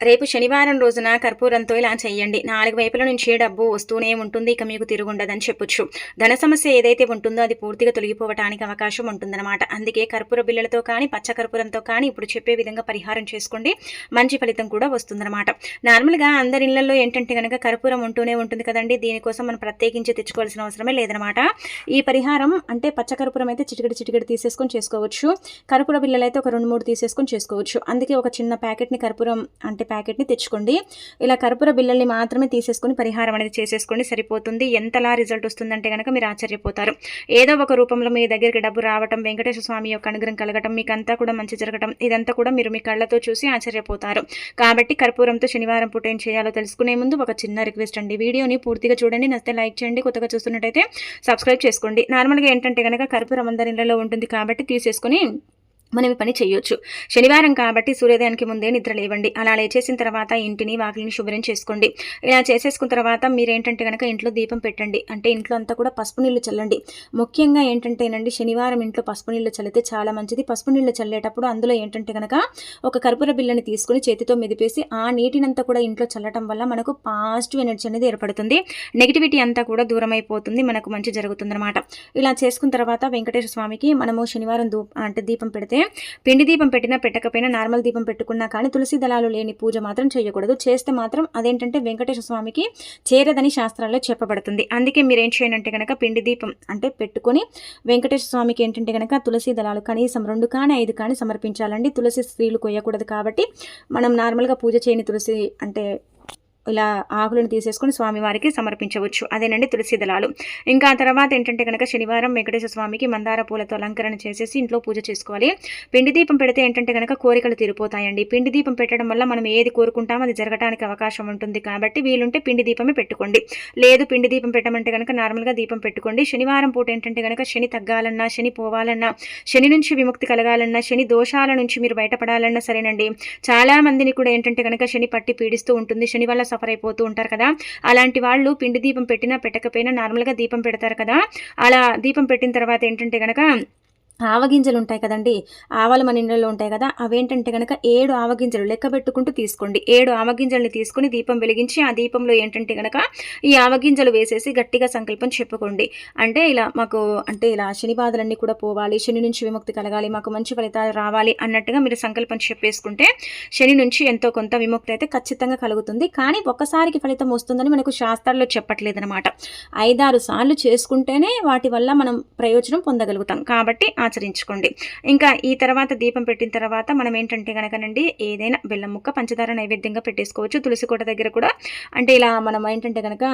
రేపు శనివారం రోజున కర్పూరంతో ఇలా చేయండి నాలుగు వైపుల నుంచి డబ్బు వస్తూనే ఉంటుంది. ఇక మీకు తిరుగుండదని చెప్పొచ్చు. ధన సమస్య ఏదైతే ఉంటుందో అది పూర్తిగా తొలగిపోవటానికి అవకాశం ఉంటుందన్నమాట. అందుకే కర్పూర బిళ్ళలతో కానీ పచ్చ కర్పూరంతో కానీ ఇప్పుడు చెప్పే విధంగా పరిహారం చేసుకోండి. మంచి ఫలితం కూడా వస్తుందన్నమాట. నార్మల్గా అందరి ఇళ్ళలో ఏంటంటే కనుక కర్పూరం ఉంటూనే ఉంటుంది కదండి. దీనికోసం మనం ప్రత్యేకించి తెచ్చుకోవాల్సిన అవసరమే లేదనమాట ఈ పరిహారం అంటే పచ్చ కర్పూరం అయితే చిటికడి చిటికడి తీసేసుకొని చేసుకోవచ్చు. కర్పూర బిళ్ళలు అయితే ఒక రెండు మూడు తీసేసుకొని చేసుకోవచ్చు. అందుకే ఒక చిన్న ప్యాకెట్ని కర్పూరం అంటే ప్యాకెట్ని తెచ్చుకోండి. ఇలా కర్పూర బిళ్ళల్ని మాత్రమే తీసేసుకొని పరిహారం అనేది చేసేసుకోండి. సరిపోతుంది. ఎంతలా రిజల్ట్ వస్తుందంటే కనుక మీరు ఆశ్చర్యపోతారు. ఏదో ఒక రూపంలో మీ దగ్గరికి డబ్బు రావటం వెంకటేశ్వర స్వామి యొక్క అనుగ్రహం కలగటం మీకు కూడా మంచి జరగటం ఇదంతా కూడా మీరు మీ కళ్ళతో చూసి ఆశ్చర్యపోతారు. కాబట్టి కర్పూరంతో శనివారం పూట ఏం చేయాలో తెలుసుకునే ముందు ఒక చిన్న రిక్వెస్ట్ అండి. వీడియోని పూర్తిగా చూడండి. నచ్చితే లైక్ చేయండి. కొత్తగా చూస్తున్నట్టయితే సబ్స్క్రైబ్ చేసుకోండి. నార్మల్గా ఏంటంటే కనుక కర్పూరం అందరి ఇళ్ళలో ఉంటుంది కాబట్టి తీసేసుకుని మనం ఈ పని చేయొచ్చు. శనివారం కాబట్టి సూర్యోదయానికి ముందే నిద్ర లేవండి. అలా లేచేసిన తర్వాత ఇంటిని వాకిలిని శుభ్రం చేసుకోండి. ఇలా చేసేసుకున్న తర్వాత మీరేంటంటే కనుక ఇంట్లో దీపం పెట్టండి. అంటే ఇంట్లో అంతా కూడా పసుపు నీళ్ళు చల్లండి. ముఖ్యంగా ఏంటంటేనండి శనివారం ఇంట్లో పసుపు నీళ్ళు చల్లితే చాలా మంచిది. పసుపు నీళ్ళు చల్లేటప్పుడు అందులో ఏంటంటే కనుక ఒక కర్పూర బిల్లని తీసుకుని చేతితో మెదిపేసి ఆ నీటినంతా కూడా ఇంట్లో చల్లటం వల్ల మనకు పాజిటివ్ ఎనర్జీ అనేది ఏర్పడుతుంది. నెగిటివిటీ అంతా కూడా దూరం అయిపోతుంది మనకు మంచి జరుగుతుందన్నమాట. ఇలా చేసుకున్న తర్వాత వెంకటేశ్వర స్వామికి మనము శనివారం దూ అంటే దీపం పెడితే పిండి దీపం పెట్టినా పెట్టకపోయినా నార్మల్ దీపం పెట్టుకున్నా కానీ తులసి దళాలు లేని పూజ మాత్రం చేయకూడదు. చేస్తే మాత్రం అదేంటంటే వెంకటేశ్వర స్వామికి చేరదని శాస్త్రాల్లో చెప్పబడుతుంది. అందుకే మీరు ఏం చేయనంటే కనుక పిండి దీపం అంటే పెట్టుకొని వెంకటేశ్వర స్వామికి ఏంటంటే కనుక తులసి దళాలు కనీసం రెండు కానీ ఐదు కానీ సమర్పించాలండి. తులసి స్త్రీలు కొయ్యకూడదు కాబట్టి మనం నార్మల్గా పూజ చేయని తులసి అంటే ఇలా ఆకులను తీసేసుకొని స్వామివారికి సమర్పించవచ్చు. అదేనండి తులసి దళాలు. ఇంకా తర్వాత ఏంటంటే కనుక శనివారం వెంకటేశ్వర స్వామికి మందార పూలతో అలంకరణ చేసేసి ఇంట్లో పూజ చేసుకోవాలి. పిండి దీపం పెడితే ఏంటంటే కనుక కోరికలు తీరిపోతాయండి. పిండి దీపం పెట్టడం వల్ల మనం ఏది కోరుకుంటామో అది జరగడానికి అవకాశం ఉంటుంది. కాబట్టి వీలుంటే పిండి దీపమే పెట్టుకోండి. లేదు పిండి దీపం పెట్టమంటే కనుక నార్మల్గా దీపం పెట్టుకోండి. శనివారం పూట ఏంటంటే కనుక శని తగ్గాలన్నా శని పోవాలన్నా శని నుంచి విముక్తి కలగాలన్నా శని దోషాల నుంచి మీరు బయటపడాలన్నా సరేనండి. చాలా మందిని కూడా ఏంటంటే కనుక శని పట్టి పీడిస్తూ ఉంటుంది. శని వల్ల సఫర్ అయిపోతూ ఉంటారు కదా. అలాంటి వాళ్ళు పిండి దీపం పెట్టినా పెట్టకపోయినా నార్మల్గా దీపం పెడతారు కదా. అలా దీపం పెట్టిన తర్వాత ఏంటంటే కనుక ఆవగింజలు ఉంటాయి కదండి ఆవాలు మన ఇండ్లలో ఉంటాయి కదా అవేంటంటే కనుక ఏడు ఆవగింజలు లెక్క పెట్టుకుంటూ తీసుకోండి. ఏడు ఆవగింజల్ని తీసుకుని దీపం వెలిగించి ఆ దీపంలో ఏంటంటే కనుక ఈ ఆవగింజలు వేసేసి గట్టిగా సంకల్పం చెప్పుకోండి. అంటే ఇలా మాకు అంటే ఇలా శని బాధలన్నీ కూడా పోవాలి శని నుంచి విముక్తి కలగాలి మాకు మంచి ఫలితాలు రావాలి అన్నట్టుగా మీరు సంకల్పం చెప్పేసుకుంటే శని నుంచి ఎంతో కొంత విముక్తి అయితే ఖచ్చితంగా కలుగుతుంది. కానీ ఒక్కసారికి ఫలితం వస్తుందని మనకు శాస్త్రాల్లో చెప్పట్లేదనమాట ఐదారు సార్లు చేసుకుంటేనే వాటి వల్ల మనం ప్రయోజనం పొందగలుగుతాం. కాబట్టి ఆచరించుకోండి. ఇంకా ఈ తర్వాత దీపం పెట్టిన తర్వాత మనం ఏంటంటే కనుకనండి ఏదైనా బెల్లం ముక్క పంచదార నైవేద్యంగా పెట్టేసుకోవచ్చు. తులసి కోట దగ్గర కూడా. అంటే ఇలా మనం ఏంటంటే కనుక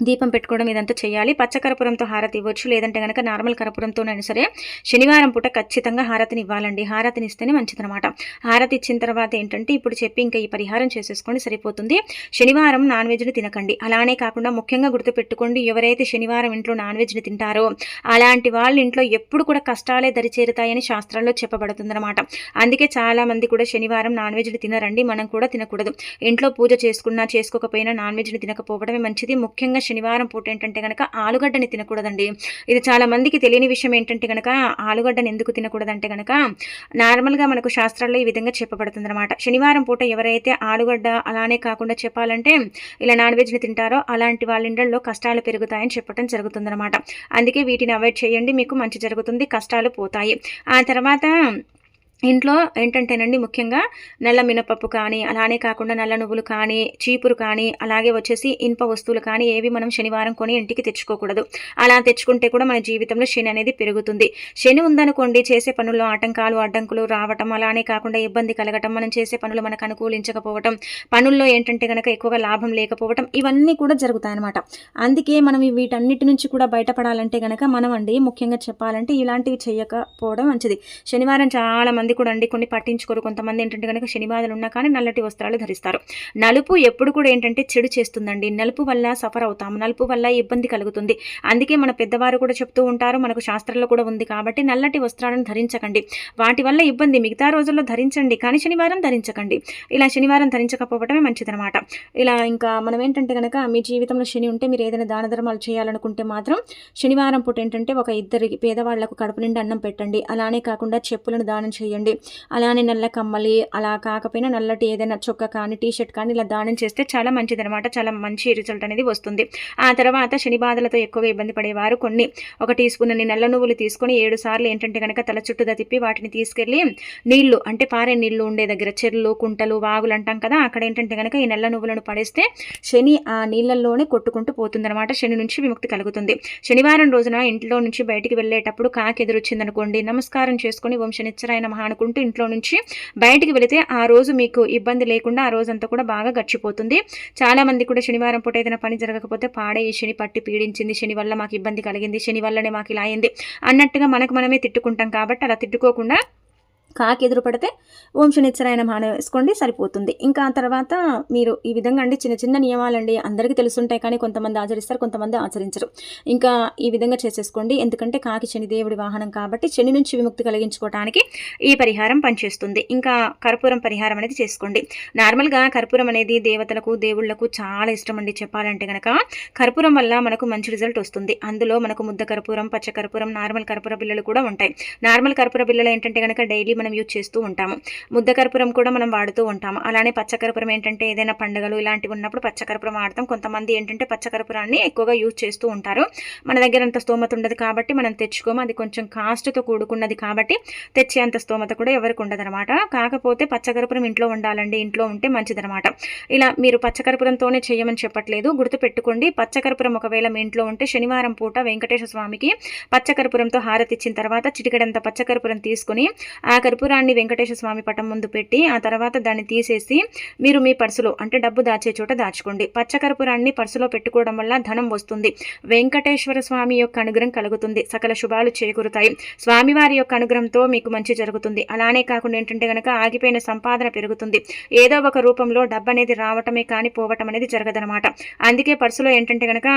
దీపం పెట్టుకోవడం ఇదంతా చేయాలి. పచ్చకర్పూరంతో హారతి ఇవ్వచ్చు. లేదంటే కనుక నార్మల్ కర్పూరంతోనైనా సరే శనివారం పూట ఖచ్చితంగా హారతిని ఇవ్వాలండి. హారతిని ఇస్తేనే మంచిదనమాట హారతి ఇచ్చిన తర్వాత ఏంటంటే ఇప్పుడు చెప్పి ఇంకా ఈ పరిహారం చేసేసుకోండి. సరిపోతుంది. శనివారం నాన్ వెజ్ని తినకండి. అలానే కాకుండా ముఖ్యంగా గుర్తుపెట్టుకోండి. ఎవరైతే శనివారం ఇంట్లో నాన్ వెజ్ని తింటారో అలాంటి వాళ్ళ ఇంట్లో ఎప్పుడు కూడా కష్టాలే దరిచేరుతాయని శాస్త్రాల్లో చెప్పబడుతుందన్నమాట. అందుకే చాలా మంది కూడా శనివారం నాన్ వెజ్ని తినరండి. మనం కూడా తినకూడదు. ఇంట్లో పూజ చేసుకున్నా చేసుకోకపోయినా నాన్ వెజ్ని తినకపోవడమే మంచిది. ముఖ్యంగా శనివారం పూట ఏంటంటే కనుక ఆలుగడ్డని తినకూడదండి. ఇది చాలా మందికి తెలియని విషయం ఏంటంటే కనుక ఆలుగడ్డని ఎందుకు తినకూడదంటే కనుక నార్మల్గా మనకు శాస్త్రాల్లో ఈ విధంగా చెప్పబడుతుంది అనమాట శనివారం పూట ఎవరైతే ఆలుగడ్డ అలానే కాకుండా చెప్పాలంటే ఇలా నాన్ వెజ్ని తింటారో అలాంటి వాళ్ళ ఇండ్లలో కష్టాలు పెరుగుతాయని చెప్పడం జరుగుతుందన్నమాట. అందుకే వీటిని అవాయిడ్ చేయండి మీకు మంచి జరుగుతుంది కష్టాలు పోతాయి. ఆ తర్వాత ఇంట్లో ఏంటంటేనండి ముఖ్యంగా నల్ల మినపప్పు కానీ అలానే కాకుండా నల్ల నువ్వులు కానీ చీపురు కానీ అలాగే వచ్చేసి ఇనుప వస్తువులు కానీ ఏవి మనం శనివారం కొని ఇంటికి తెచ్చుకోకూడదు. అలా తెచ్చుకుంటే కూడా మన జీవితంలో శని అనేది పెరుగుతుంది. శని ఉందనుకోండి చేసే పనుల్లో ఆటంకాలు అడ్డంకులు రావటం అలానే కాకుండా ఇబ్బంది కలగటం మనం చేసే పనులు మనకు అనుకూలించకపోవటం పనుల్లో ఏంటంటే కనుక ఎక్కువగా లాభం లేకపోవటం ఇవన్నీ కూడా జరుగుతాయన్నమాట. అందుకే మనం వీటన్నిటి నుంచి కూడా బయటపడాలంటే కనుక మనం అండి ముఖ్యంగా చెప్పాలంటే ఇలాంటివి చేయకపోవడం మంచిది. శనివారం చాలా మంది కూడా అండి కొన్ని పట్టించుకోరు. కొంతమంది ఏంటంటే కనుక శనివారాలు ఉన్నా కానీ నల్లటి వస్త్రాలు ధరిస్తారు. నలుపు ఎప్పుడు కూడా ఏంటంటే చెడు చేస్తుందండి. నలుపు వల్ల సఫర్ అవుతాము నలుపు వల్ల ఇబ్బంది కలుగుతుంది. అందుకే మన పెద్దవారు కూడా చెప్తూ ఉంటారు. మనకు శాస్త్రంలో కూడా ఉంది కాబట్టి నల్లటి వస్త్రాలను ధరించకండి. వాటి వల్ల ఇబ్బంది. మిగతా రోజుల్లో ధరించండి. కానీ శనివారం ధరించకండి. ఇలా శనివారం ధరించకపోవటమే మంచిదనమాట. ఇలా ఇంకా మనం ఏంటంటే కనుక మీ జీవితంలో శని ఉంటే మీరు ఏదైనా దాన ధర్మాలు చేయాలనుకుంటే మాత్రం శనివారం పూట ఏంటంటే ఒక ఇద్దరికి పేదవాళ్ళకు కడుపు నిండా అన్నం పెట్టండి. అలానే కాకుండా చెప్పులను దానం చేయండి చేయండి. అలానే నల్ల కమ్మలి అలా కాకపోయినా నల్లటి ఏదైనా చొక్క కానీ టీ షర్ట్ కానీ ఇలా దానం చేస్తే చాలా మంచిది అనమాట చాలా మంచి రిజల్ట్ అనేది వస్తుంది. ఆ తర్వాత శని బాధలతో ఎక్కువగా ఇబ్బంది పడేవారు కొన్ని. ఒక టీ స్పూన్ నల్ల నువ్వులు తీసుకొని ఏడు సార్లు ఏంటంటే కనుక తల చుట్టూదా తిప్పి వాటిని తీసుకెళ్ళి నీళ్ళు అంటే పారే నీళ్ళు ఉండే దగ్గర చెర్లు కుంటలు వాగులు అంటాం కదా అక్కడ ఏంటంటే కనుక ఈ నల్ల నువ్వులను పడేస్తే శని ఆ నీళ్ళల్లోనే కొట్టుకుంటూ పోతుందన్నమాట. శని నుంచి విముక్తి కలుగుతుంది. శనివారం రోజున ఇంట్లో నుంచి బయటికి వెళ్ళేటప్పుడు కాకి ఎదురొచ్చిందనుకోండి. నమస్కారం చేసుకుని ఓం మహా అనుకుంటూ ఇంట్లో నుంచి బయటికి వెళితే ఆ రోజు మీకు ఇబ్బంది లేకుండా ఆ రోజంతా కూడా బాగా గడిచిపోతుంది. చాలామంది కూడా శనివారం పూట ఏదైనా పని జరగకపోతే పాడే ఈ శని పట్టి పీడించింది శని వల్ల మాకు ఇబ్బంది కలిగింది శని వల్లనే మాకు ఇలా అయింది అన్నట్టుగా మనకు మనమే తిట్టుకుంటాం కాబట్టి అలా తిట్టుకోకుండా కాకి ఎదురు పడితే ఓం శనిచ్చరాయన మాన వేసుకోండి సరిపోతుంది. ఇంకా తర్వాత మీరు ఈ విధంగా అండి చిన్న చిన్న నియమాలండి అందరికీ తెలుసుంటాయి కానీ కొంతమంది ఆచరిస్తారు కొంతమంది ఆచరించరు. ఇంకా ఈ విధంగా చేసేసుకోండి ఎందుకంటే కాకి శనిదేవుడి వాహనం కాబట్టి శని నుంచి విముక్తి కలిగించుకోవడానికి ఈ పరిహారం పనిచేస్తుంది. ఇంకా కర్పూరం పరిహారం అనేది చేసుకోండి. నార్మల్గా కర్పూరం అనేది దేవతలకు దేవుళ్ళకు చాలా ఇష్టం అండి చెప్పాలంటే కనుక కర్పూరం వల్ల మనకు మంచి రిజల్ట్ వస్తుంది. అందులో మనకు ముద్ద కర్పూరం పచ్చ కర్పూరం నార్మల్ కర్పూర బిల్లలు కూడా ఉంటాయి. నార్మల్ కర్పూర బిల్లలు ఏంటంటే కనుక డైలీ మనం యూజ్ చేస్తూ ఉంటాము. ముద్దకర్పూరం కూడా మనం వాడుతూ ఉంటాము. అలానే పచ్చకర్పూరం ఏంటంటే ఏదైనా పండుగలు ఇలాంటివి ఉన్నప్పుడు పచ్చకర్పూరం వాడతాం. కొంతమంది ఏంటంటే పచ్చకర్పూరాన్ని ఎక్కువగా యూజ్ చేస్తూ ఉంటారు. మన దగ్గర అంత స్తోమత ఉండదు కాబట్టి మనం తెచ్చుకోము. అది కొంచెం కాస్ట్తో కూడుకున్నది కాబట్టి తెచ్చే అంత స్తోమత కూడా ఎవరికి ఉండదనమాట కాకపోతే పచ్చకర్పూరం ఇంట్లో ఉండాలండి ఇంట్లో ఉంటే మంచిదనమాట ఇలా మీరు పచ్చకర్పూరంతోనే చేయమని చెప్పట్లేదు. గుర్తుపెట్టుకోండి పచ్చకర్పూరం ఒకవేళ మీ ఇంట్లో ఉంటే శనివారం పూట వెంకటేశ్వర స్వామికి పచ్చకర్పూరంతో హారతి ఇచ్చిన తర్వాత చిటికడంత పచ్చకర్పూరం తీసుకుని ఆ కర్పూరాన్ని వెంకటేశ్వర స్వామి పటం ముందు పెట్టి ఆ తర్వాత దాన్ని తీసేసి మీరు మీ పర్సులో అంటే డబ్బు దాచే చోట దాచుకోండి. పచ్చకర్పూరాన్ని పర్సులో పెట్టుకోవడం వల్ల ధనం వస్తుంది. వెంకటేశ్వర స్వామి యొక్క అనుగ్రహం కలుగుతుంది. సకల శుభాలు చేకూరుతాయి. స్వామివారి యొక్క అనుగ్రహంతో మీకు మంచి జరుగుతుంది. అలానే కాకుండా ఏంటంటే కనుక ఆగిపోయిన సంపాదన పెరుగుతుంది. ఏదో ఒక రూపంలో డబ్బు అనేది రావటమే కానీ పోవటం అనేది జరగదనమాట అందుకే పర్సులో ఏంటంటే కనుక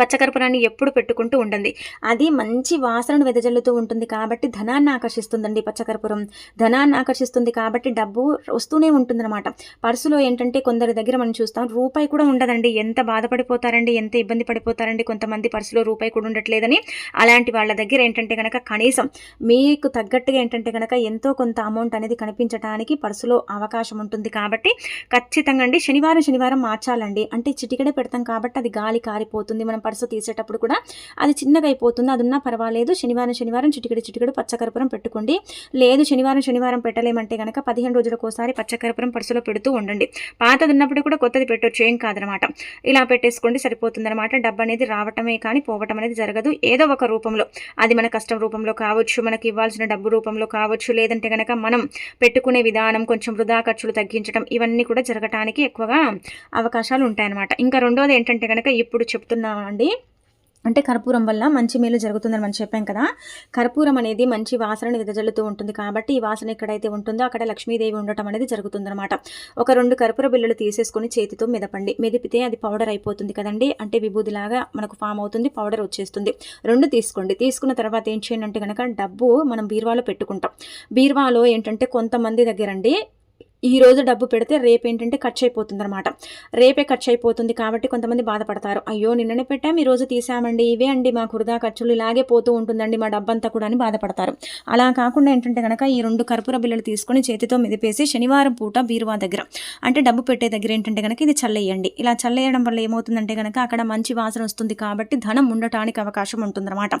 పచ్చకర్పూరాన్ని ఎప్పుడు పెట్టుకుంటూ ఉండండి. అది మంచి వాసనను వెదజల్లుతూ ఉంటుంది కాబట్టి ధనాన్ని ఆకర్షిస్తుందండి పచ్చకర్పూరం. ధనాన్ని ఆకర్షిస్తుంది కాబట్టి డబ్బు వస్తూనే ఉంటుందన్నమాట. పర్సులో ఏంటంటే కొందరి దగ్గర మనం చూస్తాం రూపాయి కూడా ఉండదండి. ఎంత బాధపడిపోతారండి ఎంత ఇబ్బంది పడిపోతారండి కొంతమంది పర్సులో రూపాయి కూడా ఉండట్లేదని. అలాంటి వాళ్ళ దగ్గర ఏంటంటే కనుక కనీసం మీకు తగ్గట్టుగా ఏంటంటే కనుక ఎంతో కొంత అమౌంట్ అనేది కనిపించడానికి పర్సులో అవకాశం ఉంటుంది కాబట్టి ఖచ్చితంగా అండి. శనివారం శనివారం మార్చాలండి. అంటే చిటికడే పెడతాం కాబట్టి అది గాలి కారిపోతుంది. మనం పర్సు తీసేటప్పుడు కూడా అది చిన్నగా అయిపోతుంది అది ఉన్నా పర్వాలేదు. శనివారం శనివారం చిటికడు చిటికడు పచ్చకర్పూరం పెట్టుకోండి. లేదు శనివారం శనివారం పెట్టలేమంటే కనుక పదిహేను రోజులకు ఒకసారి పచ్చకర్పూరం పర్సులో పెడుతూ ఉండండి. పాతది ఉన్నప్పుడు కూడా కొత్తది పెట్టొచ్చు ఏం కాదనమాట. ఇలా పెట్టేసుకోండి సరిపోతుందనమాట. డబ్బు అనేది రావటమే కానీ పోవటం అనేది జరగదు. ఏదో ఒక రూపంలో. అది మన కష్టం రూపంలో కావచ్చు మనకి ఇవ్వాల్సిన డబ్బు రూపంలో కావచ్చు లేదంటే కనుక మనం పెట్టుకునే విధానం కొంచెం వృధా ఖర్చులు తగ్గించడం ఇవన్నీ కూడా జరగటానికి ఎక్కువగా అవకాశాలు ఉంటాయన్నమాట ఇంకా రెండోది ఏంటంటే కనుక ఇప్పుడు అండి. అంటే కర్పూరం వల్ల మంచి మేలు జరుగుతుందని మనం చెప్పాం కదా. కర్పూరం అనేది మంచి వాసనని వెదజల్లుతూ ఉంటుంది కాబట్టి ఈ వాసన ఎక్కడైతే ఉంటుందో అక్కడ లక్ష్మీదేవి ఉండటం అనేది జరుగుతుందన్నమాట. ఒక రెండు కర్పూర బిళ్ళలు తీసేసుకొని చేతితో మెదపండి. మెదిపితే అది పౌడర్ అయిపోతుంది కదండి. అంటే విభూదిలాగా మనకు ఫామ్ అవుతుంది పౌడర్ వచ్చేస్తుంది. రెండు తీసుకోండి. తీసుకున్న తర్వాత ఏం చేయండి అంటే కనుక డబ్బు మనం బీరువాలో పెట్టుకుంటాం. బీరువాలో ఏంటంటే కొంతమంది దగ్గరండి ఈరోజు ఈ రోజు డబ్బు పెడితే రేపు ఏంటంటే ఖర్చు అయిపోతుంది అనమాట రేపే ఖర్చు అయిపోతుంది కాబట్టి కొంతమంది బాధపడతారు. అయ్యో నిన్ననే పెట్టాం ఈ రోజు తీసామండి ఇవే అండి మా కురదా ఖర్చులు ఇలాగే పోతూ ఉంటుందండి మా డబ్బంతా కూడా అని బాధపడతారు. అలా కాకుండా ఏంటంటే కనుక ఈ రెండు కర్పూర బిల్లలు తీసుకొని చేతితో మెదిపేసి శనివారం పూట బీరువా దగ్గర అంటే డబ్బు పెట్టే దగ్గర ఏంటంటే కనుక ఇది చల్లేయండి. ఇలా చల్లేయడం వల్ల ఏమవుతుందంటే కనుక అక్కడ మంచి వాసన వస్తుంది కాబట్టి ధనం ఉండటానికి అవకాశం ఉంటుందన్నమాట.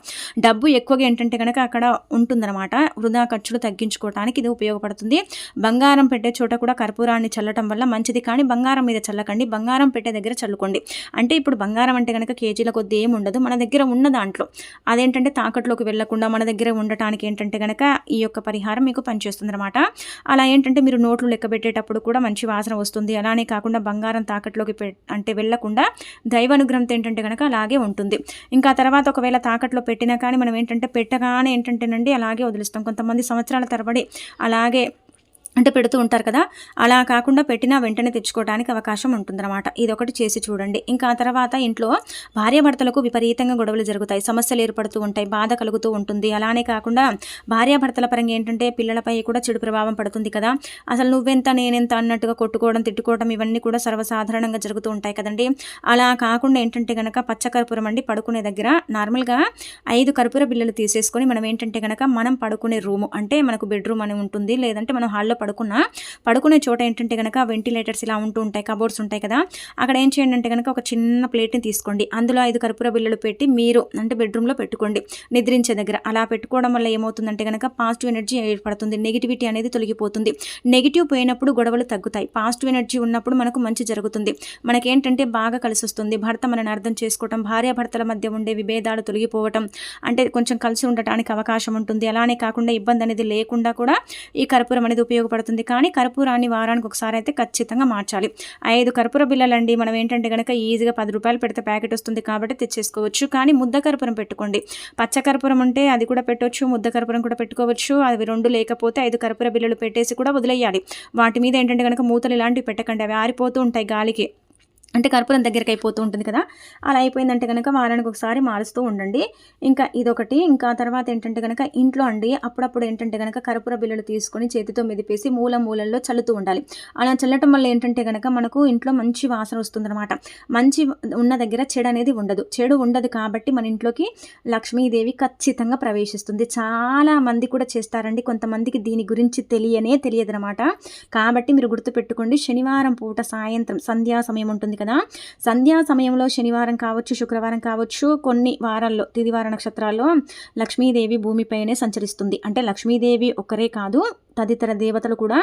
డబ్బు ఎక్కువగా ఏంటంటే కనుక అక్కడ ఉంటుందన్నమాట. వృధా ఖర్చులు తగ్గించుకోవడానికి ఇది ఉపయోగపడుతుంది. బంగారం పెట్టే చోట కూడా కర్పూరాన్ని చల్లటం వల్ల మంచిది. కానీ బంగారం మీద చల్లకండి. బంగారం పెట్టే దగ్గర చల్లుకోండి. అంటే ఇప్పుడు బంగారం అంటే కనుక కేజీల కొద్ది ఏమి ఉండదు. మన దగ్గర ఉన్న దాంట్లో. అదేంటంటే తాకట్లోకి వెళ్ళకుండా మన దగ్గర ఉండటానికి ఏంటంటే కనుక ఈ యొక్క పరిహారం మీకు పనిచేస్తుంది అనమాట అలా ఏంటంటే మీరు నోట్లు లెక్క పెట్టేటప్పుడు కూడా మంచి వాసన వస్తుంది. అలానే కాకుండా బంగారం తాకట్లోకి అంటే వెళ్ళకుండా దైవానుగ్రహంతో ఏంటంటే కనుక అలాగే ఉంటుంది. ఇంకా తర్వాత ఒకవేళ తాకట్లో పెట్టినా కానీ మనం ఏంటంటే పెట్టగానే ఏంటంటేనండి అలాగే వదిలిస్తాం. కొంతమంది సంవత్సరాల తరబడి అలాగే అంటే పెడుతూ ఉంటారు కదా అలా కాకుండా పెట్టినా వెంటనే తెచ్చుకోవడానికి అవకాశం ఉంటుందన్నమాట. ఇది ఒకటి చేసి చూడండి. ఇంకా ఆ తర్వాత ఇంట్లో భార్యాభర్తలకు విపరీతంగా గొడవలు జరుగుతాయి. సమస్యలు ఏర్పడుతూ ఉంటాయి బాధ కలుగుతూ ఉంటుంది. అలానే కాకుండా భార్యాభర్తల పరంగా ఏంటంటే పిల్లలపై కూడా చెడు ప్రభావం పడుతుంది కదా. అసలు నువ్వెంత నేనెంత అన్నట్టుగా కొట్టుకోవడం తిట్టుకోవడం ఇవన్నీ కూడా సర్వసాధారణంగా జరుగుతూ ఉంటాయి కదండి. అలా కాకుండా ఏంటంటే కనుక పచ్చకర్పూరం అండి పడుకునే దగ్గర నార్మల్గా ఐదు కర్పూర బిల్లలు తీసేసుకొని మనం ఏంటంటే కనుక మనం పడుకునే రూము అంటే మనకు బెడ్రూమ్ అని ఉంటుంది. లేదంటే మనం హాల్లో పడుకున్నా పడుకునే చోట ఏంటంటే కనుక వెంటిలేటర్స్ ఇలా ఉంటూ ఉంటాయి కబోర్డ్స్ ఉంటాయి కదా అక్కడ ఏం చేయండి అంటే కనుక ఒక చిన్న ప్లేట్ని తీసుకోండి. అందులో ఐదు కర్పూర బిల్లలు పెట్టి మీరు అంటే బెడ్రూమ్లో పెట్టుకోండి. నిద్రించే దగ్గర. అలా పెట్టుకోవడం వల్ల ఏమవుతుందంటే కనుక పాజిటివ్ ఎనర్జీ ఏర్పడుతుంది. నెగిటివిటీ అనేది తొలగిపోతుంది. నెగిటివ్ పోయినప్పుడు గొడవలు తగ్గుతాయి. పాజిటివ్ ఎనర్జీ ఉన్నప్పుడు మనకు మంచి జరుగుతుంది. మనకేంటంటే బాగా కలిసి వస్తుంది భర్త మనని అర్థం చేసుకోవటం భార్యాభర్తల మధ్య ఉండే విభేదాలు తొలగిపోవటం అంటే కొంచెం కలిసి ఉండటానికి అవకాశం ఉంటుంది. అలానే కాకుండా ఇబ్బంది అనేది లేకుండా కూడా ఈ కర్పూరం అనేది ఉపయోగపడుతుంది. కానీ కర్పూరాన్ని వారానికి ఒకసారి అయితే ఖచ్చితంగా మార్చాలి. ఐదు కర్పూర బిల్లలండి మనం ఏంటంటే కనుక ఈజీగా పది రూపాయలు పెడితే ప్యాకెట్ వస్తుంది కాబట్టి తెచ్చేసుకోవచ్చు. కానీ ముద్ద కర్పూరం పెట్టుకోండి. పచ్చ కర్పూరం ఉంటే అది కూడా పెట్టవచ్చు ముద్ద కర్పూరం కూడా పెట్టుకోవచ్చు. అవి రెండు లేకపోతే ఐదు కర్పూర బిల్లలు పెట్టేసి కూడా వదిలేయాలి. వాటి మీద ఏంటంటే కనుక మూతలు ఇలాంటివి పెట్టకండి. అవి ఆరిపోతూ ఉంటాయి గాలికి. అంటే కర్పూరం దగ్గరికి అయిపోతూ ఉంటుంది కదా అలా అయిపోయిందంటే కనుక వారానికి ఒకసారి మారుస్తూ ఉండండి. ఇంకా ఇదొకటి ఇంకా తర్వాత ఏంటంటే కనుక ఇంట్లో అండి అప్పుడప్పుడు ఏంటంటే కనుక కర్పూర బిల్లలు తీసుకొని చేతితో మెదిపేసి మూల మూలల్లో చల్లుతూ ఉండాలి. అలా చల్లటం వల్ల ఏంటంటే కనుక మనకు ఇంట్లో మంచి వాసన వస్తుందన్నమాట. మంచి ఉన్న దగ్గర చెడు అనేది ఉండదు. చెడు ఉండదు కాబట్టి మన ఇంట్లోకి లక్ష్మీదేవి ఖచ్చితంగా ప్రవేశిస్తుంది. చాలా మంది కూడా చేస్తారండి. కొంతమందికి దీని గురించి తెలియనే తెలియదనమాట కాబట్టి మీరు గుర్తుపెట్టుకోండి శనివారం పూట సాయంత్రం సంధ్యా సమయం ఉంటుంది కదా? సంధ్యా సమయంలో శనివారం కావచ్చు శుక్రవారం కావచ్చు కొన్ని వారాల్లో తిదివార నక్షత్రాల్లో లక్ష్మీదేవి భూమిపైనే సంచరిస్తుంది. అంటే లక్ష్మీదేవి ఒక్కరే కాదు తదితర దేవతలు కూడా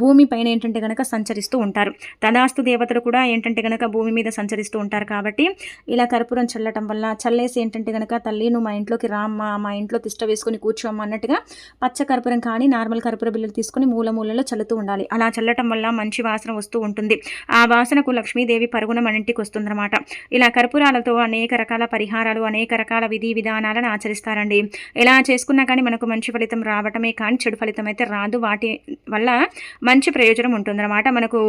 భూమి పైన ఏంటంటే కనుక సంచరిస్తూ ఉంటారు. తదాస్తు దేవతలు కూడా ఏంటంటే కనుక భూమి మీద సంచరిస్తూ ఉంటారు కాబట్టి ఇలా కర్పూరం చల్లటం వల్ల చల్లేసి ఏంటంటే కనుక తల్లి నువ్వు మా ఇంట్లోకి రామ్మా మా ఇంట్లో తిష్ట వేసుకుని కూర్చోమ్మ అన్నట్టుగా పచ్చ కర్పూరం కానీ నార్మల్ కర్పూర బిల్లులు తీసుకొని మూల మూలలో చల్లుతూ ఉండాలి. అలా చల్లటం వల్ల మంచి వాసన వస్తూ ఉంటుంది. ఆ వాసనకు లక్ష్మీదేవి పరుగున మన ఇంటికి వస్తుందన్నమాట. ఇలా కర్పూరాలతో అనేక రకాల పరిహారాలు అనేక రకాల విధి విధానాలను ఆచరిస్తారండి. ఎలా చేసుకున్నా కానీ మనకు మంచి ఫలితం రావటమే కానీ చెడు ఫలితం అయితే రాదు. వాటి వల్ల మంచి ప్రయోజనం ఉంటుందన్నమాట. మనకు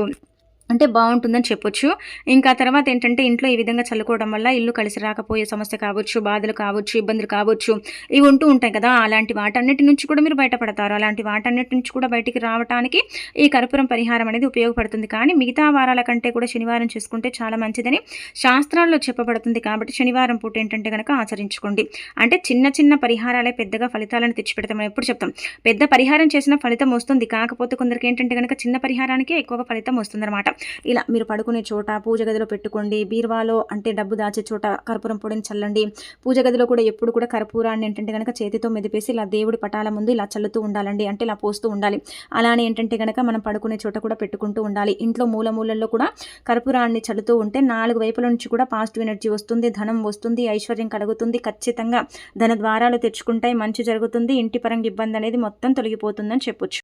అంటే బాగుంటుందని చెప్పొచ్చు. ఇంకా తర్వాత ఏంటంటే ఇంట్లో ఈ విధంగా చల్లుకోవడం వల్ల ఇల్లు కలిసి రాకపోయే సమస్య కావచ్చు బాధలు కావచ్చు ఇబ్బందులు కావచ్చు ఇవి ఉంటూ ఉంటాయి కదా. అలాంటి వాటన్నిటి నుంచి కూడా మీరు బయటపడతారు. అలాంటి వాటన్నిటి నుంచి కూడా బయటికి రావడానికి ఈ కర్పూరం పరిహారం అనేది ఉపయోగపడుతుంది. కానీ మిగతా వారాల కంటే కూడా శనివారం చేసుకుంటే చాలా మంచిదని శాస్త్రాల్లో చెప్పబడుతుంది. కాబట్టి శనివారం పూట ఏంటంటే కనుక ఆచరించుకోండి. అంటే చిన్న చిన్న పరిహారాలే పెద్దగా ఫలితాలను తెచ్చిపెడతామని ఎప్పుడు చెప్తాం? పెద్ద పరిహారం చేసిన ఫలితం వస్తుంది. కాకపోతే కొందరికి ఏంటంటే కనుక చిన్న పరిహారానికే ఎక్కువగా ఫలితం వస్తుందన్నమాట. ఇలా మీరు పడుకునే చోట పూజ గదిలో పెట్టుకోండి. బీరువాలో అంటే డబ్బు దాచే చోట కర్పూరం పొడిని చల్లండి. పూజ గదిలో కూడా ఎప్పుడు కూడా కర్పూరాన్ని ఏంటంటే కనుక చేతితో మెదిపేసి ఇలా దేవుడి పటాల ముందు ఇలా చల్లుతూ ఉండాలండి. అంటే ఇలా పోస్తూ ఉండాలి. అలానే ఏంటంటే కనుక మనం పడుకునే చోట కూడా పెట్టుకుంటూ ఉండాలి. ఇంట్లో మూల మూలల్లో కూడా కర్పూరాన్ని చల్లుతూ ఉంటే నాలుగు వైపుల నుంచి కూడా పాజిటివ్ ఎనర్జీ వస్తుంది ధనం వస్తుంది ఐశ్వర్యం కలుగుతుంది. ఖచ్చితంగా ధన ద్వారాలు తెచ్చుకుంటాయి మంచి జరుగుతుంది. ఇంటి పరంగా ఇబ్బంది అనేది మొత్తం తొలగిపోతుందని చెప్పొచ్చు.